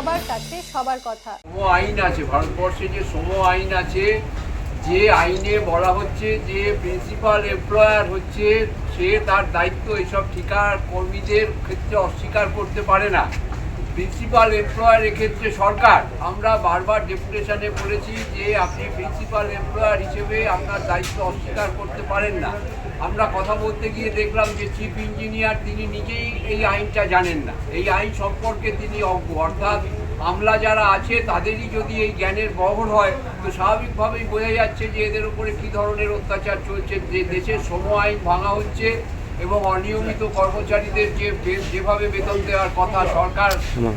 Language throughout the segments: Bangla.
সবার কাছে সবার কথা। সম আইন আছে, ভারতবর্ষে যে সম আইন আছে, যে আইনে বলা হচ্ছে যে প্রিন্সিপাল এমপ্লয়ার হচ্ছে, সে তার দায়িত্ব এইসব ঠিকার কর্মীদের ক্ষেত্রে অস্বীকার করতে পারে না। প্রিন্সিপাল এমপ্লয়ার এক্ষেত্রে সরকার, আমরা বারবার ডেপুটেশনে বলেছি যে আপনি প্রিন্সিপাল এমপ্লয়ার হিসেবে আপনার দায়িত্ব অস্বীকার করতে পারেন না। আমরা কথা বলতে গিয়ে দেখলাম যে চিফ ইঞ্জিনিয়ার তিনি নিজেই এই আইনটা জানেন না। এই আইন সম্পর্কে তিনি অজ্ঞ। অর্থাৎ আমলা যারা আছে, তাদেরই যদি এই জ্ঞানের বহর হয়, তো স্বাভাবিকভাবেই বোঝা যাচ্ছে যে এদের উপরে কী ধরনের অত্যাচার চলছে, যে দেশের সম আইন ভাঙা হচ্ছে। এবং অনিয়মিত কর্মচারীদের যে যেভাবে বেতন দেওয়ার কথা, সরকার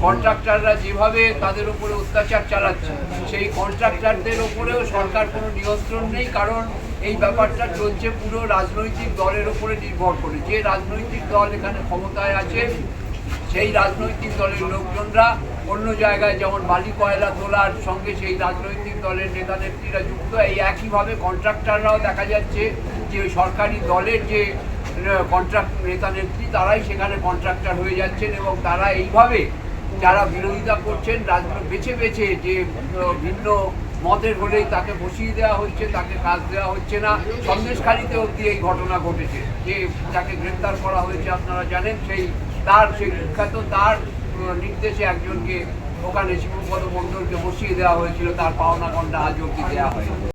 কন্ট্রাক্টররা যেভাবে তাদের উপরে অত্যাচার চালাচ্ছে, সেই কন্ট্রাক্টরদের উপরেও সরকার কোনো নিয়ন্ত্রণ নেই, কারণ এই ব্যাপারটা চলছে পুরো রাজনৈতিক দলের উপরে নির্ভর করে। যে রাজনৈতিক দল এখানে ক্ষমতায় আছে, সেই রাজনৈতিক দলের লোকজনরা অন্য জায়গায় যেমন বালি কয়লা তোলার সঙ্গে সেই রাজনৈতিক দলের নেতা নেত্রীরা যুক্ত, এই একইভাবে কন্ট্রাক্টররাও দেখা যাচ্ছে যে সরকারি দলের যে কন্ট্রাক্ট নেতা নেত্রী তারাই সেখানে কন্ট্রাক্টর হয়ে যাচ্ছেন এবং তারা এইভাবে যারা বিরোধিতা করছেন, রাজনীতি বেছে বেছে যে ভিন্ন মতের হলেই তাকে বসিয়ে দেওয়া হচ্ছে, তাকে কাজ দেওয়া হচ্ছে না। সন্দেশখালিতে অবধি এই ঘটনা ঘটেছে। যে, যাকে গ্রেপ্তার করা হয়েছে আপনারা জানেন, সেই তার, সেই বিখ্যাত তার নির্দেশে একজনকে ওখানে শিবপদ মণ্ডলকে বসিয়ে দেওয়া হয়েছিল। তার পাওনা গন্ডা আজ অবধি দেওয়া হয়নি।